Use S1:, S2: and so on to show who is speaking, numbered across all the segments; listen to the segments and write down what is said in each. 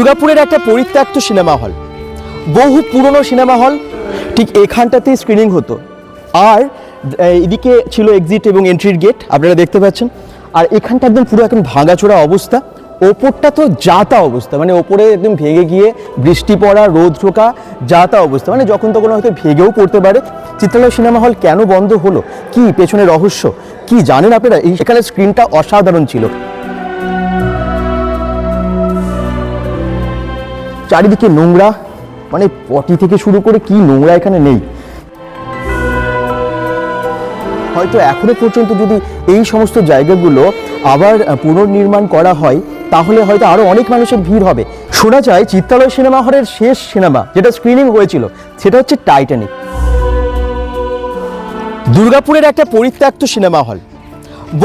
S1: দুর্গাপুরের একটা পরিত্যক্ত সিনেমা হল। বহু পুরনো সিনেমা হল ঠিক এখানটাতেই স্ক্রিনিং হতো। আর এদিকে ছিল এক্সিট এবং এন্ট্রির গেট আপনারা দেখতে পাচ্ছেন। আর এখানটা একদম পুরো এখন ভাঙাচোরা অবস্থা। ওপরটা তো যাতা অবস্থা মানে ওপরে একদম ভেঙে গিয়ে বৃষ্টি পড়া, রোদ ঢোকা, যাতা অবস্থা। মানে যখন তখন হয়তো ভেঙেও পড়তে পারে। চিত্রালয় সিনেমা হল কেন বন্ধ হলো? কি পেছনে রহস্য? কি জানেন আপনারা? এখানে স্ক্রিনটা অসাধারণ ছিল। চারিদিকে নোংরা মানে পটি থেকে শুরু করে কি নোংরা এখানে নেই। হয়তো এখনও পর্যন্ত যদি এই সমস্ত জায়গাগুলো আবার পুনর্নির্মাণ করা হয়, তাহলে হয়তো আরও অনেক মানুষের ভিড় হবে। শোনা যায় চিত্তালয় সিনেমা হলের শেষ সিনেমা যেটা স্ক্রিনিং হয়েছিল, সেটা হচ্ছে টাইটানিক দুর্গাপুরের একটা পরিত্যক্ত সিনেমা হল,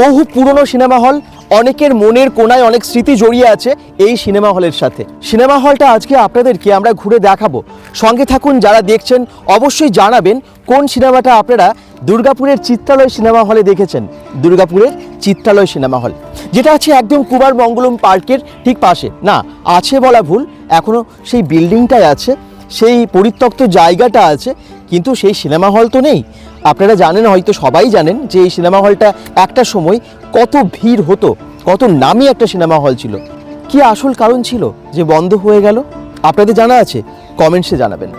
S1: বহু পুরনো সিনেমা হল অনেকের মনের কোনায় অনেক স্মৃতি জড়িয়ে আছে এই সিনেমা হলের সাথে। সিনেমা হলটা আজকে আপনাদেরকে আমরা ঘুরে দেখাবো। সঙ্গে থাকুন, যারা দেখছেন, অবশ্যই জানাবেন কোন সিনেমাটা আপনারা দুর্গাপুরের চিত্রালয় সিনেমা হলে দেখেছেন। দুর্গাপুরের চিত্রালয় সিনেমা হল। যেটা আছে একদম কুমার মঙ্গলম পার্কের ঠিক পাশে। না, আছে বলা ভুল এখনও সেই বিল্ডিংটাই আছে, সেই পরিত্যক্ত জায়গাটা আছে, কিন্তু সেই সিনেমা হল তো নেই। আপনারা জানেন, হয়তো সবাই জানেন যে এই সিনেমা হলটা একটা সময় কত ভিড় হতো, কত নামি একটা সিনেমা হল ছিল। কি আসল কারণ ছিল যে বন্ধ হয়ে গেল? আপনাদের জানা আছে, কমেন্টসে জানাবেন।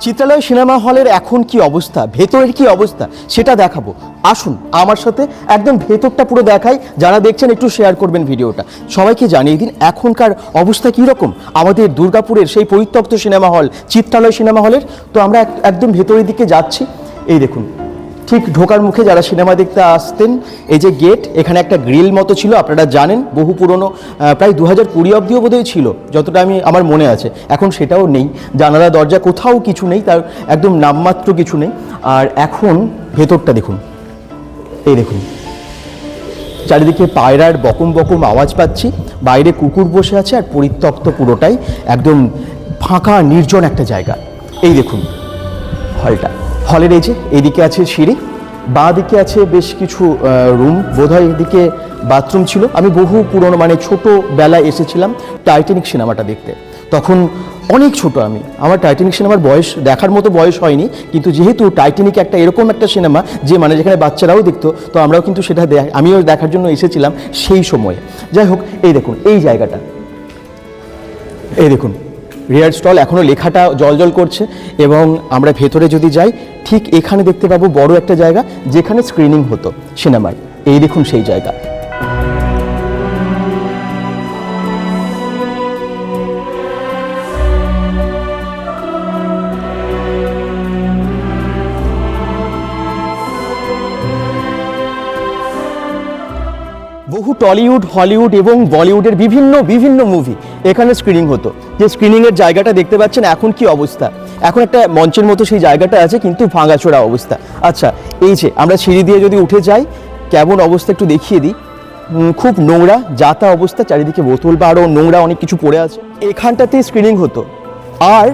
S1: চিত্রালয় সিনেমা হলের এখন কি অবস্থা? ভেতরের কি অবস্থা? সেটা দেখাবো। আসুন, আমার সাথে একদম ভেতরটা পুরো দেখাই। যারা দেখছেন, একটু শেয়ার করবেন ভিডিওটা। সবাইকে জানিয়ে দিন, এখনকার অবস্থা কী রকম আমাদের দুর্গাপুরের সেই পরিত্যক্ত সিনেমা হল, চিত্রালয় সিনেমা হলের। তো আমরা এক- একদম ভেতরের দিকে যাচ্ছি। এই দেখুন ঠিক ঢোকার মুখে যারা সিনেমা দেখতে আসতেন, এই যে গেট, এখানে একটা গ্রিল মতো ছিল, আপনারা জানেন, বহু পুরনো প্রায় দু হাজার কুড়ি অব্দিও বোধহয় ছিল, যতটা আমি, আমার মনে আছে। এখন সেটাও নেই, জানালা, দরজা কোথাও কিছু নেই, তার একদম নামমাত্র কিছু নেই। আর এখন ভেতরটা দেখুন, এই দেখুন। চারিদিকে পায়রার বকম বকম আওয়াজ পাচ্ছি, বাইরে কুকুর বসে আছে আর পরিত্যক্ত পুরোটাই, একদম ফাঁকা, নির্জন একটা জায়গা। এই দেখুন, হলটা। হলের এই যে এদিকে আছে সিঁড়ি বাঁ দিকে আছে বেশ কিছু রুম বোধহয় এদিকে বাথরুম ছিল। আমি বহু পুরনো মানে ছোটোবেলায় এসেছিলাম টাইটানিক সিনেমাটা দেখতে। তখন অনেক ছোট আমি। আমার টাইটানিক সিনেমার বয়স, দেখার মতো বয়স হয়নি, কিন্তু যেহেতু টাইটানিক একটা এরকম একটা সিনেমা, যে মানে যেখানে বাচ্চারাও দেখতো, তো আমরাও কিন্তু সেটা আমিও দেখার জন্য এসেছিলাম সেই সময়ে। যাই হোক, এই দেখুন, এই জায়গাটা। এই দেখুন রিয়ার স্টল এখনও লেখাটা জল করছে এবং আমরা ভেতরে যদি যাই, ঠিক এখানে দেখতে পাবো বড় একটা জায়গা যেখানে স্ক্রিনিং হতো সিনেমার এই দেখুন সেই জায়গা। বহু টলিউড, হলিউড এবং বলিউডের বিভিন্ন বিভিন্ন মুভি এখানে স্ক্রিনিং হতো। যে স্ক্রিনিংয়ের জায়গাটা দেখতে পাচ্ছেন, এখন কি অবস্থা? এখন একটা মঞ্চের মতো সেই জায়গাটা আছে, কিন্তু ভাঙাচোরা অবস্থা। আচ্ছা এই যে আমরা সিঁড়ি দিয়ে যদি উঠে যাই, কেমন অবস্থা একটু দেখিয়ে দিই। খুব নোংরা যাতা অবস্থা, চারিদিকে বোতল বা আরও নোংরা, অনেক কিছু পড়ে আছে। এখানটাতেই স্ক্রিনিং হতো। আর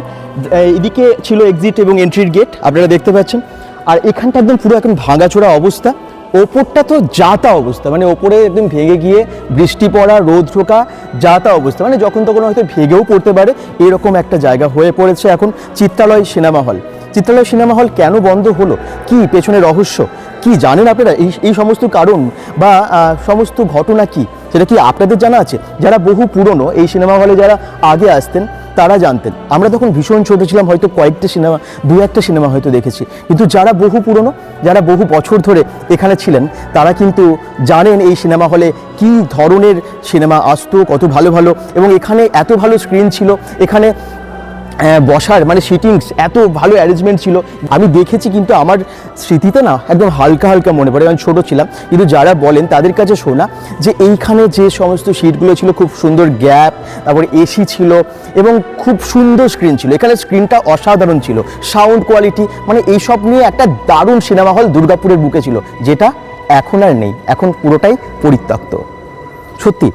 S1: এদিকে ছিল এক্সিট এবং এন্ট্রির গেট আপনারা দেখতে পাচ্ছেন। আর এখানটা একদম পুরো এখন ভাঙাচোরা অবস্থা। ওপরটা তো যা তা অবস্থা মানে ওপরে একদম ভেঙে গিয়ে বৃষ্টি পড়া, রোদ ঢোকা যা তা অবস্থা। মানে যখন তখন হয়তো ভেঙেও পড়তে পারে, এরকম একটা জায়গা হয়ে পড়েছে এখন Chitralaya cinema hall. Chitralaya cinema hall কেন বন্ধ হলো? কি পেছনে রহস্য? কি জানেন আপনারা? এই এই সমস্ত কারণ বা সমস্ত ঘটনা কি? সেটা কি আপনাদের জানা আছে? যারা বহু পুরনো এই সিনেমা হলে যারা আগে আসতেন, তারা জানতেন। আমরা তখন ভীষণ ছোট ছিলাম, হয়তো কয়েকটা সিনেমা দু একটা সিনেমা হয়তো দেখেছি। কিন্তু যারা বহু পুরনো, যারা বহু বছর ধরে এখানে ছিলেন, তারা কিন্তু জানেন এই সিনেমা হলে কি ধরনের সিনেমা আসতো, কত ভালো ভালো, এবং এখানে এত ভালো স্ক্রিন ছিল, এখানে বসার মানে সিটিংস এত ভালো অ্যারেঞ্জমেন্ট ছিল। আমি দেখেছি কিন্তু আমার স্মৃতিতে না একদম হালকা হালকা মনে পড়ে। আমি ছোটো ছিলাম, কিন্তু যারা বলেন তাদের কাছে শোনা যে এইখানে যে সমস্ত সিটগুলো ছিল, খুব সুন্দর গ্যাপ তারপরে এসি ছিল, এবং খুব সুন্দর স্ক্রিন ছিল। এখানে স্ক্রিনটা অসাধারণ ছিল। সাউন্ড কোয়ালিটি মানে এইসব নিয়ে একটা দারুণ সিনেমা হল দুর্গাপুরের বুকে ছিল, যেটা এখন আর নেই। এখন পুরোটাই পরিত্যক্ত। সত্যি,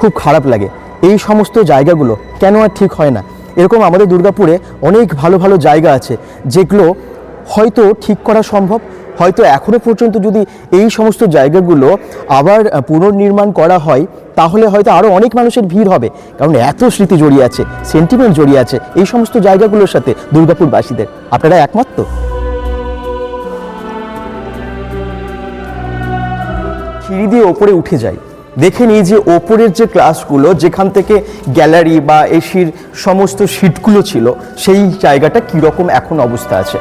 S1: খুব খারাপ লাগে। এই সমস্ত জায়গাগুলো কেন আর ঠিক হয় না? এরকম আমাদের দুর্গাপুরে অনেক ভালো ভালো জায়গা আছে, যেগুলো হয়তো ঠিক করা সম্ভব, হয়তো এখনও পর্যন্ত যদি এই সমস্ত জায়গাগুলো আবার পুনর্নির্মাণ করা হয়, তাহলে হয়তো আরও অনেক মানুষের ভিড় হবে। কারণ এত স্মৃতি জড়িয়ে আছে সেন্টিমেন্ট জড়িয়ে আছে এই সমস্ত জায়গাগুলোর সাথে দুর্গাপুরবাসীদের। আপনারা একমত তো? সিঁড়ি দিয়ে ওপরে উঠে যাই। দেখে নিই যে ওপরের যে ক্লাসগুলো, যেখান থেকে গ্যালারি বা এসির সমস্ত সিটগুলো ছিল, সেই জায়গাটা কীরকম এখন অবস্থা আছে?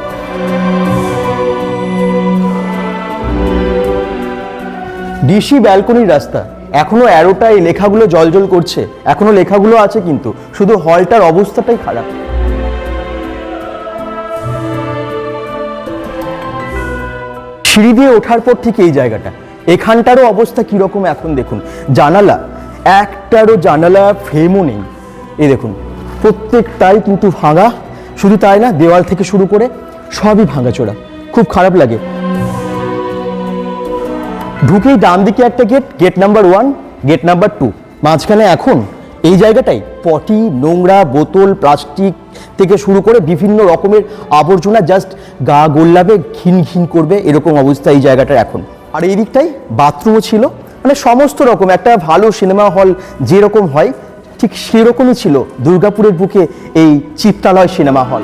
S1: ডিসি ব্যালকনির রাস্তা। এখনও অ্যারোটা এই লেখাগুলো জলজল করছে। এখনও লেখাগুলো আছে কিন্তু, শুধু হলটার অবস্থাটাই খারাপ। সিঁড়ি দিয়ে ওঠার পর ঠিক এই জায়গাটা। এখানটারও অবস্থা কীরকম এখন দেখুন। জানালা, একটারও জানালা ফ্রেমও নেই। এই দেখুন, প্রত্যেকটাই কিন্তু ভাঙা। শুধু তাই না, দেওয়াল থেকে শুরু করে সবই ভাঙাচোরা। খুব খারাপ লাগে। ঢুকেই ডান দিকে একটা gate gate number one gate number two মাঝখানে এখন এই জায়গাটাই, পটি, নোংরা, বোতল, প্লাস্টিক থেকে শুরু করে বিভিন্ন রকমের আবর্জনা জাস্ট গা গোল্লাবে, ঘিন ঘিন করবে, এরকম অবস্থা এই জায়গাটার এখন। আর এই দিকটাই বাথরুমও ছিল। মানে সমস্ত রকম, একটা ভালো সিনেমা হল যেরকম হয়, ঠিক সেরকমই ছিল দুর্গাপুরের বুকে এই চিত্রালয় সিনেমা হল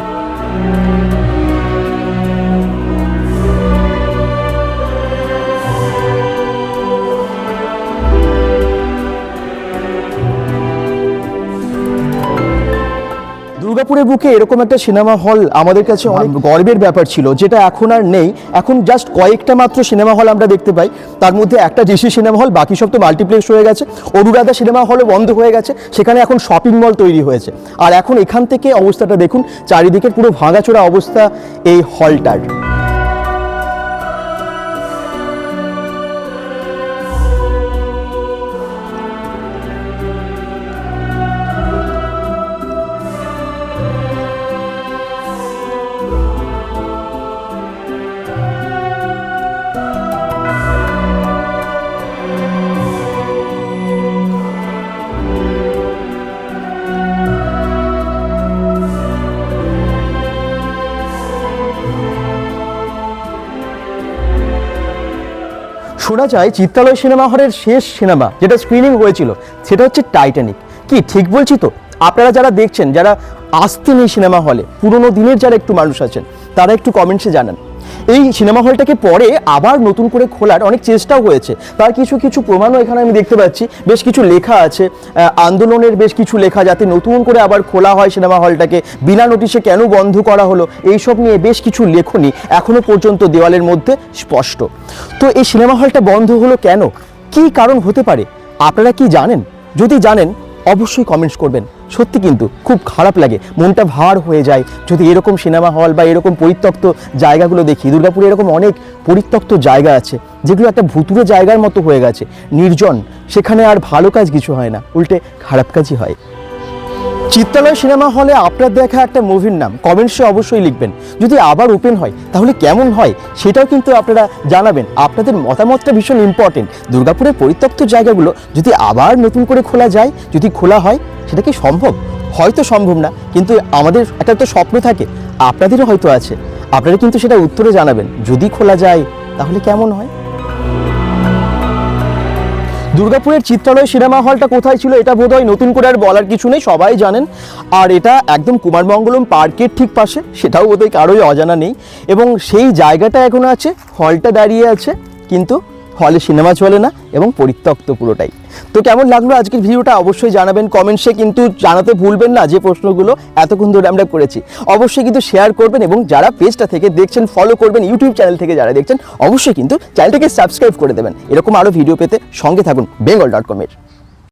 S1: দুর্গাপুরের বুকে এরকম একটা সিনেমা হল আমাদের কাছে অনেক গর্বের ব্যাপার ছিল যেটা এখন আর নেই। এখন জাস্ট কয়েকটা মাত্র সিনেমা হল আমরা দেখতে পাই। তার মধ্যে একটা ডিসি সিনেমা হল বাকি সব তো মাল্টিপ্লেক্স হয়ে গেছে। অনুরাধা সিনেমা হলও বন্ধ হয়ে গেছে। সেখানে এখন শপিং মল তৈরি হয়েছে। আর এখন এখান থেকে অবস্থাটা দেখুন চারিদিকের পুরো ভাঙাচোরা অবস্থা এই হলটার। শোনা যায় চিত্রালয় সিনেমা হলের শেষ সিনেমা যেটা স্ক্রিনিং হয়েছিল, সেটা হচ্ছে টাইটানিক কি, ঠিক বলছি তো? আপনারা যারা দেখছেন, যারা আসতেন এই সিনেমা হলে, পুরনো দিনের যারা একটু মানুষ আছেন, তারা একটু কমেন্টসে জানান। এই সিনেমা হলটাকে পরে আবার নতুন করে খোলার অনেক চেষ্টাও হয়েছে। তার কিছু কিছু প্রমাণও এখানে আমি দেখতে পাচ্ছি। বেশ কিছু লেখা আছে। আন্দোলনের বেশ কিছু লেখা যাতে নতুন করে আবার খোলা হয় সিনেমা হলটাকে। বিনা নোটিশে কেন বন্ধ করা হলো? এইসব নিয়ে বেশ কিছু লেখনী এখনও পর্যন্ত দেওয়ালের মধ্যে স্পষ্ট। তো এই সিনেমা হলটা বন্ধ হলো কেন? কি কারণ হতে পারে? আপনারা কি জানেন? যদি জানেন অবশ্যই কমেন্টস করবেন। সত্যি কিন্তু খুব খারাপ লাগে। মনটা ভার হয়ে যায়। যদি এরকম সিনেমা হল বা এরকম পরিত্যক্ত জায়গাগুলো দেখি, দুর্গাপুরে এরকম অনেক পরিত্যক্ত জায়গা আছে, যেগুলো একটা ভুতুরে জায়গার মতো হয়ে গেছে, নির্জন, সেখানে আর ভালো কাজ কিছু হয় না। উল্টে খারাপ কাজই হয়। চিত্রালয় সিনেমা হলে আপনার দেখা একটা মুভির নাম। কমেন্টসে অবশ্যই লিখবেন। যদি আবার ওপেন হয়, তাহলে কেমন হয় সেটাও কিন্তু আপনারা জানাবেন। আপনাদের মতামতটা ভীষণ ইম্পর্টেন্ট দুর্গাপুরের পরিত্যক্ত জায়গাগুলো যদি আবার নতুন করে খোলা যায়, যদি খোলা হয়, সেটা কি সম্ভব? হয়তো সম্ভব না, কিন্তু আমাদের একটা তো স্বপ্ন থাকে। আপনাদেরও হয়তো আছে। আপনারা কিন্তু সেটা উত্তরে জানাবেন। যদি খোলা যায়, তাহলে কেমন হয়? দুর্গাপুরের চিত্রালয় সিনেমা হলটা কোথায় ছিল এটা বোধহয় নতুন করে আর বলার কিছু নেই, সবাই জানেন। আর এটা একদম কুমারমঙ্গলম পার্কের ঠিক পাশে, সেটাও বোধহয় কারোই অজানা নেই। এবং সেই জায়গাটা এখন আছে, হলটা দাঁড়িয়ে আছে, কিন্তু হলে সিনেমা চলে না এবং পরিত্যক্ত পুরোটাই। তো কেমন লাগল আজকের ভিডিওটা? অবশ্যই জানাবেন কমেন্টসে কিন্তু জানাতে ভুলবেন না যে প্রশ্নগুলো এতক্ষণ ধরে আমরা করেছি। অবশ্যই কিন্তু শেয়ার করবেন এবং যারা পেজটা থেকে দেখছেন ফলো করবেন ইউটিউব চ্যানেল থেকে যারা দেখছেন, অবশ্যই কিন্তু চ্যানেলটাকে সাবস্ক্রাইব করে দেবেন। এরকম আরও ভিডিও পেতে সঙ্গে থাকুন বেঙ্গল ডট কমের